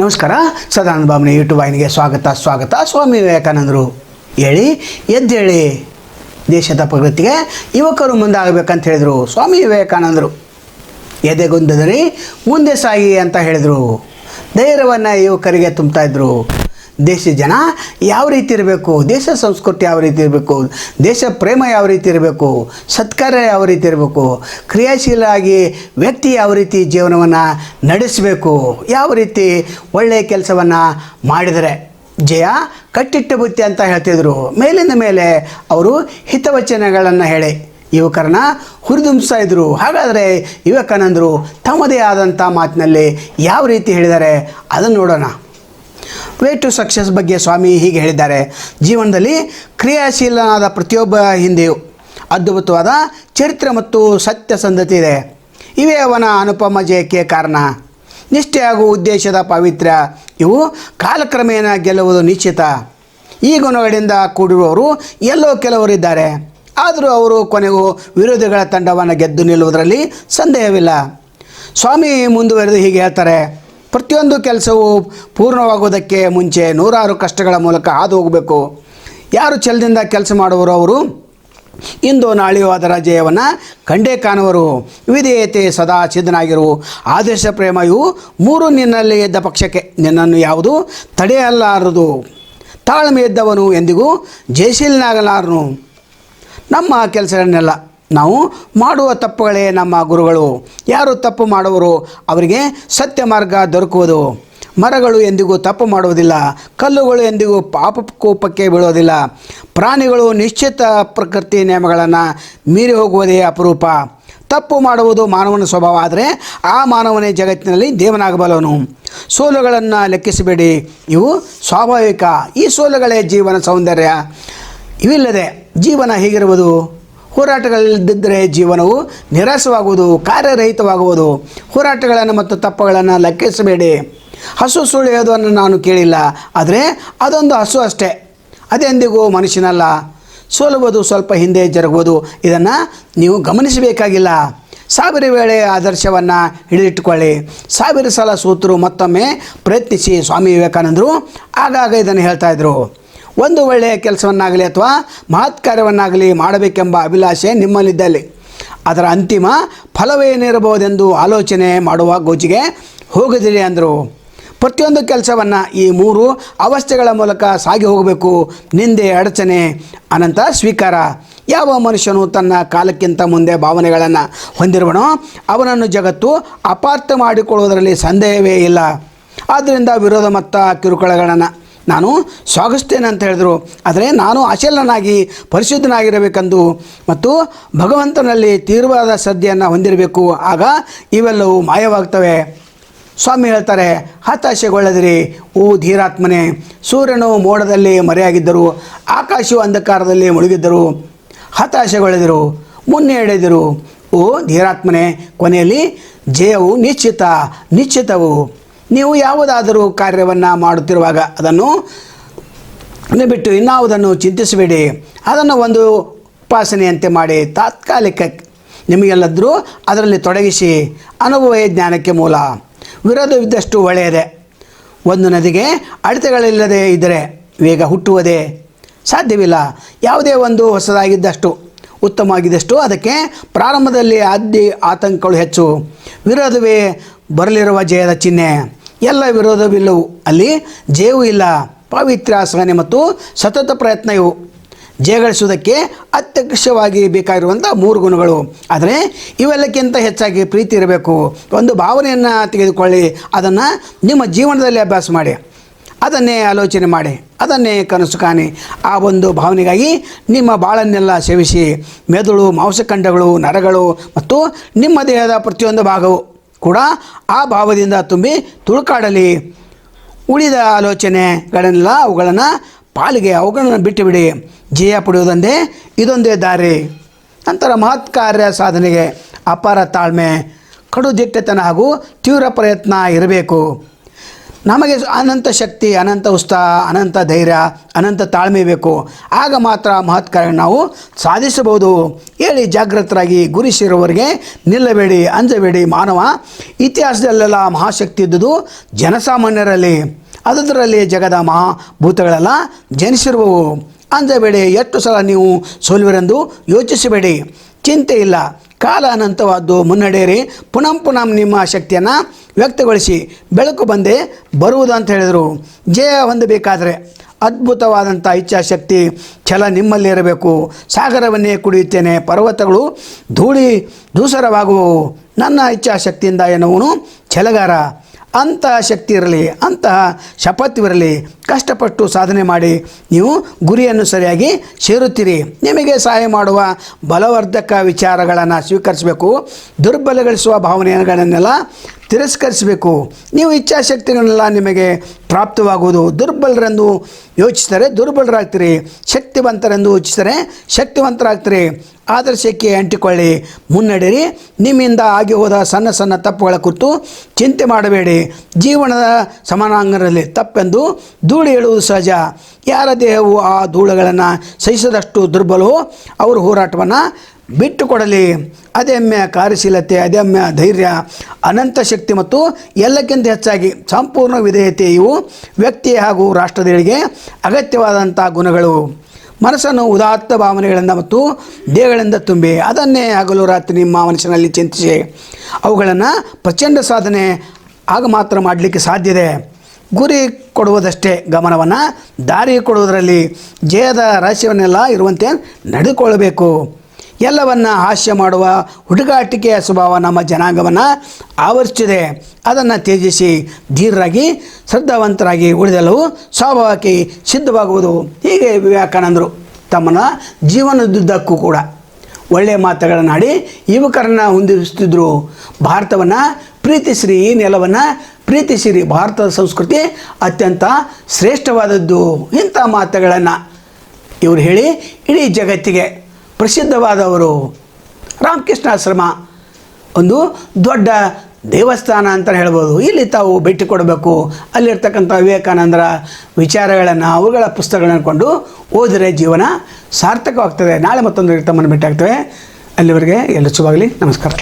ನಮಸ್ಕಾರ. ಸದಾನಂದ ಬಾಬನ ಯೂಟ್ಯೂಬ್ ವಾಹಿನಿಗೆ ಸ್ವಾಗತ ಸ್ವಾಗತ. ಸ್ವಾಮಿ ವಿವೇಕಾನಂದರು ಹೇಳಿ, ಎದ್ದೇಳಿ ದೇಶದ ಪ್ರಗತಿಗೆ ಯುವಕರು ಮುಂದಾಗಬೇಕಂತ ಹೇಳಿದರು ಸ್ವಾಮಿ ವಿವೇಕಾನಂದರು. ಎದೆಗುಂದದಲ್ಲಿ ಮುಂದೆ ಸಾಗಿ ಅಂತ ಹೇಳಿದರು. ಧೈರ್ಯವನ್ನು ಯುವಕರಿಗೆ ತುಂಬ್ತಾ ಇದ್ರು. ದೇಶ ಜನ ಯಾವ ರೀತಿ ಇರಬೇಕು? ದೇಶ ಸಂಸ್ಕೃತಿ ಯಾವ ರೀತಿ ಇರಬೇಕು? ದೇಶ ಪ್ರೇಮ ಯಾವ ರೀತಿ ಇರಬೇಕು? ಸತ್ಕಾರ ಯಾವ ರೀತಿ ಇರಬೇಕು? ಕ್ರಿಯಾಶೀಲವಾಗಿ ವ್ಯಕ್ತಿ ಯಾವ ರೀತಿ ಜೀವನವನ್ನು ನಡೆಸಬೇಕು? ಯಾವ ರೀತಿ ಒಳ್ಳೆಯ ಕೆಲಸವನ್ನು ಮಾಡಿದರೆ? ಜಯ ಕಟ್ಟಿಟ್ಟ ಬುತ್ತಿ ಅಂತ ಹೇಳ್ತಿದ್ರು. ಮೇಲಿಂದ ಮೇಲೆ ಅವರು ಹಿತವಚನಗಳನ್ನು ಹೇಳಿ. ಯುವಕರನ್ನ ಹುರಿದುಂಬಿಸ್ತಾ ಇದ್ರು. ಹಾಗಾದರೆ ಯುವಕನಂದರು ತಮ್ಮದೇ ಆದಂಥ ಮಾತಿನಲ್ಲಿ ಯಾವ ರೀತಿ ಹೇಳಿದ್ದಾರೆ? ಅದನ್ನು ನೋಡೋಣ. ವೇ ಟು ಸಕ್ಸಸ್ ಬಗ್ಗೆ ಸ್ವಾಮಿ ಹೀಗೆ ಹೇಳಿದ್ದಾರೆ. ಜೀವನದಲ್ಲಿ ಕ್ರಿಯಾಶೀಲನಾದ ಪ್ರತಿಯೊಬ್ಬ ಹಿಂದೆಯೂ ಅದ್ಭುತವಾದ ಚರಿತ್ರೆ ಮತ್ತು ಸತ್ಯಸಂಧತೆ ಇದೆ. ಇವೇ ಅವನ ಅನುಪಮ ಜಯಕ್ಕೆ ಕಾರಣ. ನಿಷ್ಠೆ ಹಾಗೂ ಉದ್ದೇಶದ ಪಾವಿತ್ರ್ಯ ಇವು ಕಾಲಕ್ರಮೇಣ ಗೆಲ್ಲುವುದು ನಿಶ್ಚಿತ. ಈ ಗುಣಗಳಿಂದ ಕೂಡಿರುವವರು ಎಲ್ಲೋ ಕೆಲವರಿದ್ದಾರೆ. ಆದರೂ ಅವರು ಕೊನೆಗೂ ವಿರೋಧಿಗಳ ತಂಡವನ್ನು ಗೆದ್ದು ನಿಲ್ಲುವುದರಲ್ಲಿ ಸಂದೇಹವಿಲ್ಲ. ಸ್ವಾಮಿ ಮುಂದುವರೆದು ಹೀಗೆ ಹೇಳ್ತಾರೆ. ಪ್ರತಿಯೊಂದು ಕೆಲಸವು ಪೂರ್ಣವಾಗುವುದಕ್ಕೆ ಮುಂಚೆ ನೂರಾರು ಕಷ್ಟಗಳ ಮೂಲಕ ಹಾದು ಹೋಗಬೇಕು. ಯಾರು ಛಲದಿಂದ ಕೆಲಸ ಮಾಡುವರು ಅವರು, ಇಂದು ನಾಳೆಯೂ ಅದರ ಜಯವನ್ನು ಕಂಡೇ ಕಾಣುವರು. ವಿಧೇಯತೆ ಸದಾ ಸಿದ್ಧನಾಗಿರು. ಆದೇಶ ಪ್ರೇಮ ಇವು ಮೂರು ನಿನ್ನಲ್ಲಿ ಇದ್ದ ಪಕ್ಷಕ್ಕೆ ನಿನ್ನನ್ನು ಯಾವುದು ತಡೆಯಲಾರದು. ತಾಳ್ಮೆ ಇದ್ದವನು ಎಂದಿಗೂ ಜಯಶೀಲನಾಗಲಾರನು. ನಮ್ಮ ಕೆಲಸಗಳನ್ನೆಲ್ಲ ನಾವು ಮಾಡುವ ತಪ್ಪುಗಳೇ ನಮ್ಮ ಗುರುಗಳು. ಯಾರು ತಪ್ಪು ಮಾಡುವರು ಅವರಿಗೆ ಸತ್ಯ ಮಾರ್ಗ ದೊರಕುವುದು. ಮರಗಳು ಎಂದಿಗೂ ತಪ್ಪು ಮಾಡುವುದಿಲ್ಲ, ಕಲ್ಲುಗಳು ಎಂದಿಗೂ ಪಾಪ ಕೋಪಕ್ಕೆ ಬೀಳೋದಿಲ್ಲ ಪ್ರಾಣಿಗಳು ನಿಶ್ಚಿತ ಪ್ರಕೃತಿ ನಿಯಮಗಳನ್ನು ಮೀರಿ ಹೋಗುವುದೇ ಅಪರೂಪ. ತಪ್ಪು ಮಾಡುವುದು ಮಾನವನ ಸ್ವಭಾವ ಆದರೆ ಆ ಮಾನವನೇ ಜಗತ್ತಿನಲ್ಲಿ ದೇವನಾಗಬಲ್ಲವನು. ಸೋಲುಗಳನ್ನು ಲೆಕ್ಕಿಸಬೇಡಿ, ಇವು ಸ್ವಾಭಾವಿಕ. ಈ ಸೋಲುಗಳೇ ಜೀವನ ಸೌಂದರ್ಯ. ಇವಿಲ್ಲದೆ ಜೀವನ ಹೇಗಿರುವುದು? ಹೋರಾಟಗಳಿದ್ದರೆ ಜೀವನವು ನಿರಾಸವಾಗುವುದು ಕಾರ್ಯರಹಿತವಾಗುವುದು. ಹೋರಾಟಗಳನ್ನು ಮತ್ತು ತಪ್ಪುಗಳನ್ನು ಲೆಕ್ಕಿಸಬೇಡಿ. ಹಸು ಸುಳಿಯೋದನ್ನು ನಾನು ಕೇಳಿಲ್ಲ, ಆದರೆ ಅದೊಂದು ಹಸು ಅಷ್ಟೇ. ಅದೆಂದಿಗೂ ಮನುಷ್ಯನಲ್ಲ. ಸೋಲುವುದು ಸ್ವಲ್ಪ ಹಿಂದೆ ಜರುಗುವುದು, ಇದನ್ನು ನೀವು ಗಮನಿಸಬೇಕಾಗಿಲ್ಲ. ಸಾವಿರ ವೇಳೆ ಆದರ್ಶವನ್ನು ಹಿಡಿದಿಟ್ಟುಕೊಳ್ಳಿ. ಸಾವಿರ ಸಲ ಸೂತ್ರರು ಮತ್ತೊಮ್ಮೆ ಪ್ರಯತ್ನಿಸಿ, ಸ್ವಾಮಿ ವಿವೇಕಾನಂದರು ಆಗಾಗ ಇದನ್ನು ಹೇಳ್ತಾ ಇದ್ರು ಒಂದು ಒಳ್ಳೆಯ ಕೆಲಸವನ್ನಾಗಲಿ ಅಥವಾ ಮಹತ್ ಕಾರ್ಯವನ್ನಾಗಲಿ ಮಾಡಬೇಕೆಂಬ ಅಭಿಲಾಷೆ ನಿಮ್ಮಲ್ಲಿದ್ದಲ್ಲಿ. ಅದರ ಅಂತಿಮ ಫಲವೇನಿರಬಹುದೆಂದು ಆಲೋಚನೆ ಮಾಡುವ ಗೋಜಿಗೆ ಹೋಗದಿರಿ ಅಂದರು. ಪ್ರತಿಯೊಂದು ಕೆಲಸವನ್ನು ಈ ಮೂರು ಅವಸ್ಥೆಗಳ ಮೂಲಕ ಸಾಗಿ ಹೋಗಬೇಕು. ನಿಂದೆ ಅಡಚಣೆ, ಅನಂತ ಸ್ವೀಕಾರ. ಯಾವ ಮನುಷ್ಯನು ತನ್ನ ಕಾಲಕ್ಕಿಂತ ಮುಂದೆ ಭಾವನೆಗಳನ್ನು ಹೊಂದಿರುವನೋ ಅವನನ್ನು ಜಗತ್ತು ಅಪಾರ್ಥ ಮಾಡಿಕೊಳ್ಳುವುದರಲ್ಲಿ ಸಂದೇಹವೇ ಇಲ್ಲ. ಆದ್ದರಿಂದ ವಿರೋಧ ಮತ್ತ ಕಿರುಕುಳಗಳನ್ನು ನಾನು ಸ್ವಾಗತಿಸ್ತೇನೆ ಅಂತ ಹೇಳಿದರು. ಆದರೆ ನಾನು ಅಚಲನಾಗಿ, ಪರಿಶುದ್ಧನಾಗಿರಬೇಕೆಂದು ಮತ್ತು ಭಗವಂತನಲ್ಲಿ ತೀವ್ರವಾದ ಶ್ರದ್ಧೆಯನ್ನು ಹೊಂದಿರಬೇಕು. ಆಗ ಇವೆಲ್ಲವೂ ಮಾಯವಾಗ್ತವೆ. ಸ್ವಾಮಿ ಹೇಳ್ತಾರೆ, ಹತಾಶೆಗೊಳ್ಳದಿರಿ, ಓ ಧೀರಾತ್ಮನೆ. ಸೂರ್ಯನು ಮೋಡದಲ್ಲಿ ಮರೆಯಾಗಿದ್ದರು, ಆಕಾಶವು ಅಂಧಕಾರದಲ್ಲಿ ಮುಳುಗಿದ್ದರು. ಹತಾಶೆಗೊಳ್ಳದಿರು ಮುನ್ನಡೆದಿರು ಓ ಧೀರಾತ್ಮನೆ, ಕೊನೆಯಲ್ಲಿ ಜಯವು ನಿಶ್ಚಿತ, ನಿಶ್ಚಿತವು. ನೀವು ಯಾವುದಾದರೂ ಕಾರ್ಯವನ್ನು ಮಾಡುತ್ತಿರುವಾಗ ಅದನ್ನು ಬಿಟ್ಟು ಇನ್ನಾವುದನ್ನು ಚಿಂತಿಸಬೇಡಿ. ಅದನ್ನು ಒಂದು ಉಪಾಸನೆಯಂತೆ ಮಾಡಿ ತಾತ್ಕಾಲಿಕ ನಿಮಗೆಲ್ಲದರೂ ಅದರಲ್ಲಿ ತೊಡಗಿಸಿ ಅನುಭವೇ ಜ್ಞಾನಕ್ಕೆ ಮೂಲ. ವಿರೋಧವಿದ್ದಷ್ಟು ಒಳ್ಳೆಯದೇ. ಒಂದು ನದಿಗೆ ಅಡೆತಗಳಿಲ್ಲದೆ ಇದ್ದರೆ ವೇಗ ಹುಟ್ಟುವುದೇ ಸಾಧ್ಯವಿಲ್ಲ. ಯಾವುದೇ ಒಂದು ಹೊಸದಾಗಿದ್ದಷ್ಟು, ಉತ್ತಮವಾಗಿದ್ದಷ್ಟು ಅದಕ್ಕೆ ಪ್ರಾರಂಭದಲ್ಲಿ ಅದ್ದಿ ಆತಂಕಗಳು ಹೆಚ್ಚು. ವಿರೋಧವೇ ಬರಲಿರುವ ಜಯದ ಚಿಹ್ನೆ. ಎಲ್ಲ ವಿರೋಧವಿಲ್ಲವು. ಅಲ್ಲಿ ಜೇವು ಇಲ್ಲ. ಪವಿತ್ರ ಸಹನೆ ಮತ್ತು ಸತತ ಪ್ರಯತ್ನ ಇವು ಜಯಗಳಿಸುವುದಕ್ಕೆ ಅತ್ಯಕ್ಷವಾಗಿ ಬೇಕಾಗಿರುವಂಥ ಮೂರು ಗುಣಗಳು. ಆದರೆ ಇವೆಲ್ಲಕ್ಕಿಂತ ಹೆಚ್ಚಾಗಿ ಪ್ರೀತಿ ಇರಬೇಕು. ಒಂದು ಭಾವನೆಯನ್ನು ತೆಗೆದುಕೊಳ್ಳಿ. ಅದನ್ನು ನಿಮ್ಮ ಜೀವನದಲ್ಲಿ ಅಭ್ಯಾಸ ಮಾಡಿ. ಅದನ್ನೇ ಆಲೋಚನೆ ಮಾಡಿ. ಅದನ್ನೇ ಕನಸು ಕಾಣಿ. ಆ ಒಂದು ಭಾವನೆಗಾಗಿ ನಿಮ್ಮ ಬಾಳನ್ನೆಲ್ಲ ಸೇವಿಸಿ. ಮೆದುಳು, ಮಾಂಸಖಂಡಗಳು, ನರಗಳು ಮತ್ತು ನಿಮ್ಮ ದೇಹದ ಪ್ರತಿಯೊಂದು ಭಾಗವು. ಕೂಡ ಆ ಭಾವದಿಂದ ತುಂಬಿ ತುಳುಕಾಡಲಿ. ಉಳಿದ ಆಲೋಚನೆಗಳನ್ನೆಲ್ಲ ಅವುಗಳನ್ನು ಪಾಲಿಗೆ ಅವುಗಳನ್ನು ಬಿಟ್ಟುಬಿಡಿ. ಜಯ ಪಡೆಯುವುದೊಂದೇ ಇದೊಂದೇ ದಾರಿ. ನಂತರ ಮಹತ್ ಕಾರ್ಯ ಸಾಧನೆಗೆ ಅಪಾರ ತಾಳ್ಮೆ, ಕಡು ದಿಟ್ಟತನ ಹಾಗೂ ತೀವ್ರ ಪ್ರಯತ್ನ ಇರಬೇಕು. ನಮಗೆ ಅನಂತ ಶಕ್ತಿ, ಅನಂತ ಉತ್ಸಾಹ ಅನಂತ ಧೈರ್ಯ, ಅನಂತ ತಾಳ್ಮೆ ಬೇಕು. ಆಗ ಮಾತ್ರ ಮಹತ್ ನಾವು ಸಾಧಿಸಬಹುದು. ಹೇಳಿ ಜಾಗೃತರಾಗಿ ಗುರಿ ಸೇರುವವರಿಗೆ ನಿಲ್ಲಬೇಡಿ, ಅಂಜಬೇಡಿ. ಮಾನವ ಇತಿಹಾಸದಲ್ಲೆಲ್ಲ ಮಹಾಶಕ್ತಿ ಇದ್ದುದು ಜನಸಾಮಾನ್ಯರಲ್ಲಿ. ಅದರಲ್ಲಿ ಜಗದ ಮಹಾಭೂತಗಳೆಲ್ಲ ಜನಿಸಿರುವವು. ಅಂಜಬೇಡಿ, ಎಷ್ಟು ಸಲ ನೀವು ಸೋಲುವಿರೆಂದು ಯೋಚಿಸಬೇಡಿ. ಚಿಂತೆ ಇಲ್ಲ. ಕಾಲ ಅನಂತವಾದ್ದು. ಮುನ್ನಡೆಯರಿ. ಪುನಃ ಪುನಃ ನಿಮ್ಮ ಶಕ್ತಿಯನ್ನು ವ್ಯಕ್ತಗೊಳಿಸಿ. ಬೆಳಕು ಬಂದೆ ಬರುವುದು ಅಂತ ಹೇಳಿದರು. ಜಯ ಹೊಂದಬೇಕಾದರೆ ಅದ್ಭುತವಾದಂಥ ಇಚ್ಛಾಶಕ್ತಿ, ಛಲ ನಿಮ್ಮಲ್ಲಿ ಇರಬೇಕು. ಸಾಗರವನ್ನೇ ಕುಡಿಯುತ್ತೇನೆ. ಪರ್ವತಗಳು ಧೂಳಿ ಧೂಸರವಾಗುವವು ನನ್ನ ಇಚ್ಛಾಶಕ್ತಿಯಿಂದ ಎನ್ನುವನು ಛಲಗಾರ. ಅಂತಹ ಶಕ್ತಿ ಇರಲಿ ಅಂತಹ ಶಪಥವಿರಲಿ ಕಷ್ಟಪಟ್ಟು ಸಾಧನೆ ಮಾಡಿ ನೀವು ಗುರಿಯನ್ನು ಸರಿಯಾಗಿ ಸೇರುತ್ತೀರಿ. ನಿಮಗೆ ಸಹಾಯ ಮಾಡುವ ಬಲವರ್ಧಕ ವಿಚಾರಗಳನ್ನು ಸ್ವೀಕರಿಸಬೇಕು, ದುರ್ಬಲಗೊಳಿಸುವ ಭಾವನೆಗಳನ್ನೆಲ್ಲ ತಿರಸ್ಕರಿಸಬೇಕು. ನೀವು ಇಚ್ಛಾಶಕ್ತಿಗಳನ್ನೆಲ್ಲ ನಿಮಗೆ ಪ್ರಾಪ್ತವಾಗುವುದು. ದುರ್ಬಲರೆಂದು ಯೋಚಿಸಿದರೆ ದುರ್ಬಲರಾಗ್ತೀರಿ. ಶಕ್ತಿವಂತರೆಂದು ಯೋಚಿಸಿದರೆ ಶಕ್ತಿವಂತರಾಗ್ತೀರಿ. ಆದರ್ಶಕ್ಕೆ ಅಂಟಿಕೊಳ್ಳಿ. ಮುನ್ನಡೆಯಿರಿ. ನಿಮ್ಮಿಂದ ಆಗಿ ಹೋದ ಸಣ್ಣ ಸಣ್ಣ ತಪ್ಪುಗಳ ಕುರಿತು ಚಿಂತೆ ಮಾಡಬೇಡಿ. ಜೀವನದ ಸಮಾನಾಂಗದಲ್ಲಿ ತಪ್ಪೆಂದು ಧೂಳು ಹೇಳುವುದು ಸಹಜ. ಯಾರ ದೇಹವು ಆ ಧೂಳುಗಳನ್ನು ಸಹಿಸದಷ್ಟು ದುರ್ಬಲವೋ ಅವರ ಹೋರಾಟವನ್ನು ಬಿಟ್ಟುಕೊಡಲಿ. ಅದಮ್ಯ ಕಾರ್ಯಶೀಲತೆ ಅದಮ್ಯ ಧೈರ್ಯ, ಅನಂತ ಶಕ್ತಿ ಮತ್ತು ಎಲ್ಲಕ್ಕಿಂತ ಹೆಚ್ಚಾಗಿ ಸಂಪೂರ್ಣ ವಿಧೇಯತೆ ಇವು ವ್ಯಕ್ತಿ ಹಾಗೂ ರಾಷ್ಟ್ರಗಳಿಗೆ ಅಗತ್ಯವಾದಂಥ ಗುಣಗಳು. ಮನಸ್ಸನ್ನು ಉದಾತ್ತ ಭಾವನೆಗಳಿಂದ ಮತ್ತು ದೇಹಗಳಿಂದ ತುಂಬಿ ಅದನ್ನೇ ಹಗಲು ರಾತ್ರಿ ನಿಮ್ಮ ಮನಸ್ಸಿನಲ್ಲಿ ಚಿಂತಿಸಿ. ಅವುಗಳನ್ನು ಪ್ರಚಂಡ ಸಾಧನೆ ಆಗ ಮಾತ್ರ ಮಾಡಲಿಕ್ಕೆ ಸಾಧ್ಯದೆ ಗುರಿ ಕೊಡುವುದಷ್ಟೇ ಗಮನವನ್ನು ದಾರಿ ಕೊಡುವುದರಲ್ಲಿ ಜಯದ ರಹಸ್ಯವನ್ನೆಲ್ಲ ಇರುವಂತೆ ನಡೆದುಕೊಳ್ಳಬೇಕು. ಎಲ್ಲವನ್ನ ಹಾಸ್ಯ ಮಾಡುವ ಹುಡುಗಾಟಿಕೆಯ ಸ್ವಭಾವ ನಮ್ಮ ಜನಾಂಗವನ್ನು ಆವರಿಸಿದೆ ಅದನ್ನು ತ್ಯಜಿಸಿ ಧೀರರಾಗಿ, ಶ್ರದ್ಧಾವಂತರಾಗಿ ಉಳಿದೆಲ್ಲವೂ ಸ್ವಾಭಾವಿಕ ಸಿದ್ಧವಾಗುವುದು. ಹೀಗೆ ವಿವೇಕಾನಂದರು ತಮ್ಮನ ಜೀವನದುದ್ದಕ್ಕೂ ಕೂಡ ಒಳ್ಳೆಯ ಮಾತುಗಳನ್ನಾಡಿ ಯುವಕರನ್ನು ಹೊಂದಿಸುತ್ತಿದ್ದರು ಭಾರತವನ್ನು ಪ್ರೀತಿಸಿರಿ, ಈ ನೆಲವನ್ನು ಪ್ರೀತಿಸಿರಿ. ಭಾರತದ ಸಂಸ್ಕೃತಿ ಅತ್ಯಂತ ಶ್ರೇಷ್ಠವಾದದ್ದು. ಇಂಥ ಮಾತುಗಳನ್ನು ಇವರು ಹೇಳಿ ಇಡೀ ಜಗತ್ತಿಗೆ ಪ್ರಸಿದ್ಧವಾದವರು ರಾಮಕೃಷ್ಣ ಆಶ್ರಮ ಒಂದು ದೊಡ್ಡ ದೇವಸ್ಥಾನ ಅಂತ ಹೇಳ್ಬೋದು. ಇಲ್ಲಿ ತಾವು ಭೇಟಿ ಕೊಡಬೇಕು. ಅಲ್ಲಿರ್ತಕ್ಕಂಥ ವಿವೇಕಾನಂದರ ವಿಚಾರಗಳನ್ನು, ಅವುಗಳ ಪುಸ್ತಕಗಳನ್ನು ಕೊಂಡು ಓದಿದರೆ ಜೀವನ ಸಾರ್ಥಕವಾಗ್ತದೆ. ನಾಳೆ ಮತ್ತೊಂದು ತಮ್ಮನ್ನು ಭೇಟಿ ಆಗ್ತವೆ ಅಲ್ಲಿವರೆಗೆ ಎಲ್ಲ ಶುಭವಾಗಲಿ. ನಮಸ್ಕಾರ.